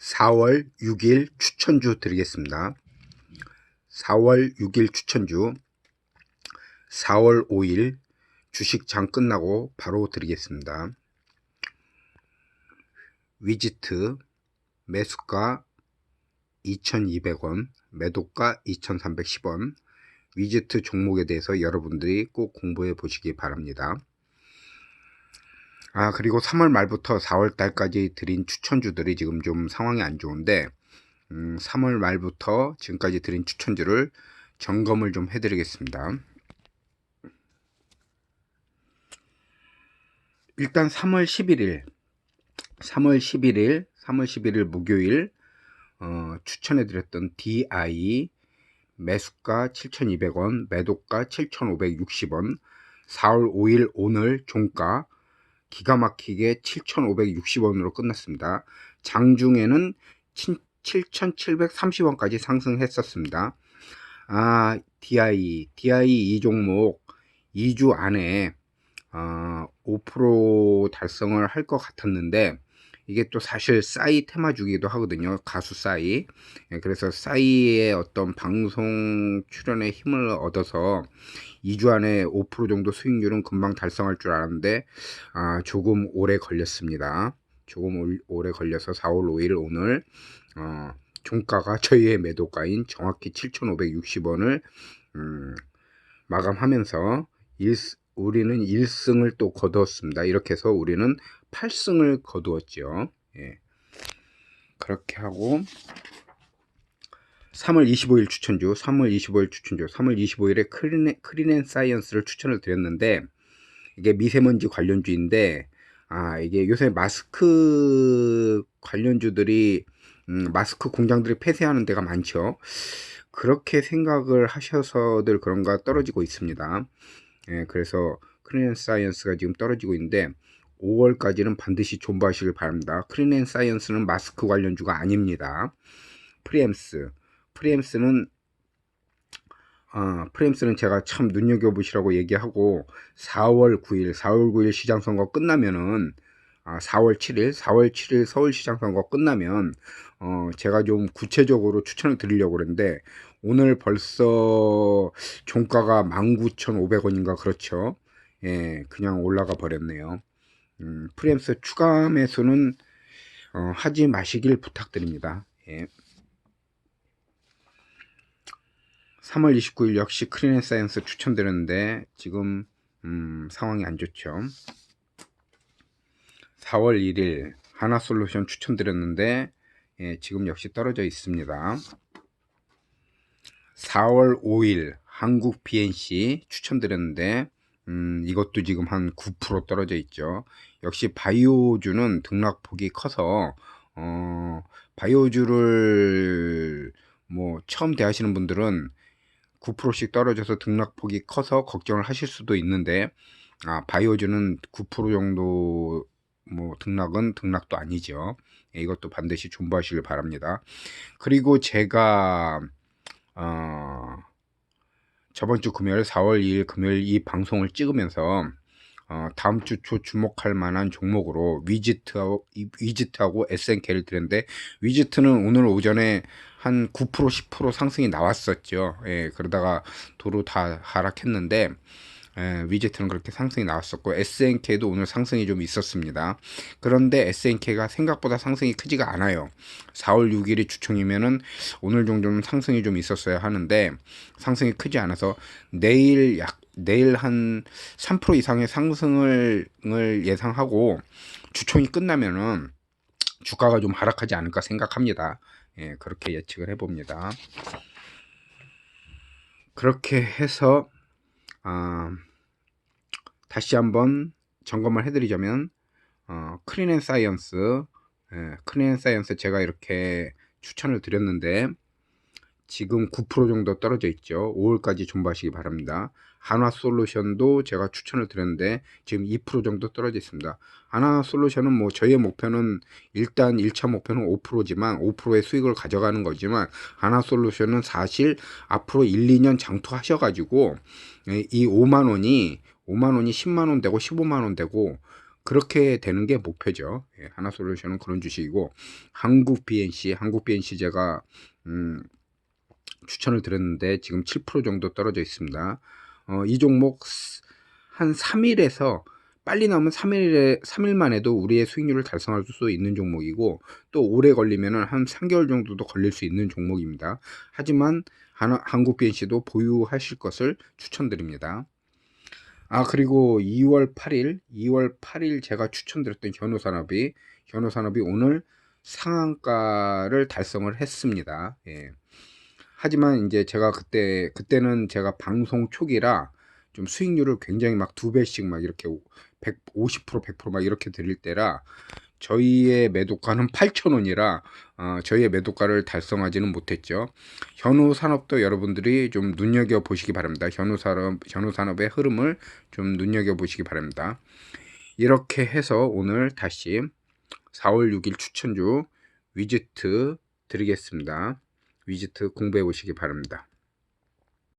4월 6일 추천주 드리겠습니다. 4월 6일 추천주 4월 5일 주식장 끝나고 바로 드리겠습니다. 위지트 매수가 2,200원, 매도가 2,310원. 위지트 종목에 대해서 여러분들이 꼭 공부해 보시기 바랍니다. 아, 그리고 3월 말부터 4월 달까지 드린 추천주들이 지금 좀 상황이 안 좋은데, 음, 3월 말부터 지금까지 드린 추천주를 점검을 좀 해드리겠습니다. 일단 3월 11일, 3월 11일, 3월 11일 목요일, 어, 추천해드렸던 DI, 매수가 7,200원, 매도가 7,560원, 4월 5일 오늘 종가 기가 막히게 7,560원으로 끝났습니다. 장중에는 7,730원까지 상승했었습니다. 아, DI, DI 이 종목 2주 안에 어, 5% 달성을 할 것 같았는데 이게 또 사실 싸이 테마주기도 하거든요. 가수 싸이. 예, 그래서 싸이의 어떤 방송 출연에 힘을 얻어서 2주 안에 5% 정도 수익률은 금방 달성할 줄 알았는데 아, 조금 오래 걸렸습니다. 조금 올- 오래 걸려서 4월 5일 오늘 어, 종가가 저희의 매도가인 정확히 7,560원을 음, 마감하면서 일, 우리는 1승을 또 거두었습니다. 이렇게 해서 우리는 8승을 거두었죠. 예. 그렇게 하고 3월 25일 추천주, 3월 25일 추천주, 3월 25일에 크리넨, 크리넨 사이언스를 추천을 드렸는데 이게 미세먼지 관련주인데 아 이게 요새 마스크 관련주들이 음, 마스크 공장들이 폐쇄하는 데가 많죠. 그렇게 생각을 하셔서들 그런가 떨어지고 있습니다. 예, 그래서 크리넨 사이언스가 지금 떨어지고 있는데 5월까지는 반드시 존버하시길 바랍니다. 크리넨 사이언스는 마스크 관련주가 아닙니다. 프리엠스, 프리엠스는 아, 프레임스는 제가 참 눈여겨보시라고 얘기하고 4월 9일, 4월 9일 시장 선거 끝나면은 아, 4월 7일, 4월 7일 서울시장 선거 끝나면 어, 제가 좀 구체적으로 추천을 드리려고 그랬는데 오늘 벌써 종가가 19,500원인가 그렇죠. 예, 그냥 올라가 버렸네요. 음, 프레임스 추가 매수는 어, 하지 마시길 부탁드립니다. 예. 3월 29일 역시 크리넨 사이언스 추천드렸는데 지금 음, 상황이 안 좋죠. 4월 1일 하나솔루션 추천드렸는데 예, 지금 역시 떨어져 있습니다. 4월 5일 한국 BNC 추천드렸는데 음, 이것도 지금 한 9% 떨어져 있죠. 역시 바이오주는 등락폭이 커서 어, 바이오주를 뭐 처음 대하시는 분들은 9%씩 떨어져서 등락폭이 커서 걱정을 하실 수도 있는데 아, 바이오주는 9% 정도 뭐 등락은 등락도 아니죠. 예, 이것도 반드시 존버하시길 바랍니다. 그리고 제가 어, 저번 주 금요일 4월 2일 금요일 이 방송을 찍으면서 어, 다음 주 초 주목할 만한 종목으로 위지트하고 위지트하고 SNK를 드렸는데 위지트는 오늘 오전에 한 9% 10% 상승이 나왔었죠. 예, 그러다가 도로 다 하락했는데 예, 위지트는 그렇게 상승이 나왔었고 SNK도 오늘 상승이 좀 있었습니다. 그런데 SNK가 생각보다 상승이 크지가 않아요. 4월 6일이 주총이면은 오늘 정도는 상승이 좀 있었어야 하는데 상승이 크지 않아서 내일 약 내일 한 3% 이상의 상승을 을 예상하고 주총이 끝나면은 주가가 좀 하락하지 않을까 생각합니다. 예, 그렇게 예측을 해봅니다. 그렇게 해서 아, 다시 한번 점검을 해드리자면 어, 크리넨 사이언스 예, 크리넨 사이언스 제가 이렇게 추천을 드렸는데 지금 9% 정도 떨어져 있죠. 5월까지 존버하시기 바랍니다. 한화 솔루션도 제가 추천을 드렸는데 지금 2% 정도 떨어져 있습니다. 한화 솔루션은 뭐 저희의 목표는 일단 1차 목표는 5%지만 5%의 수익을 가져가는 거지만 한화 솔루션은 사실 앞으로 1, 2년 장투하셔 가지고 이 5만 원이 5만 원이 10만 원 되고 15만 원 되고 그렇게 되는 게 목표죠. 예, 하나솔루션은 그런 주식이고 한국 BNC, 한국 BNC 제가 음, 추천을 드렸는데 지금 7% 정도 떨어져 있습니다. 어, 이 종목 스- 한 3일에서 빨리 나오면 3일에 3일만 해도 우리의 수익률을 달성할 수 있는 종목이고 또 오래 걸리면은 한 3개월 정도도 걸릴 수 있는 종목입니다. 하지만 한국 BNC도 보유하실 것을 추천드립니다. 아 그리고 2월 8일 2월 8일 제가 추천드렸던 현우산업이 현우산업이 오늘 상한가를 달성을 했습니다. 예. 하지만 이제 제가 그때 그때는 제가 방송 초기라 좀 수익률을 굉장히 막 두 배씩 막 이렇게 150% 100%막 이렇게 드릴 때라 저희의 매도가는 8,000원이라 어, 저희의 매도가를 달성하지는 못했죠. 현우 산업도 여러분들이 좀 눈여겨 보시기 바랍니다. 현우 산업 현우 산업의 흐름을 좀 눈여겨 보시기 바랍니다. 이렇게 해서 오늘 다시 4월 6일 추천주 위지트 드리겠습니다. 위지트 공부해 보시기 바랍니다.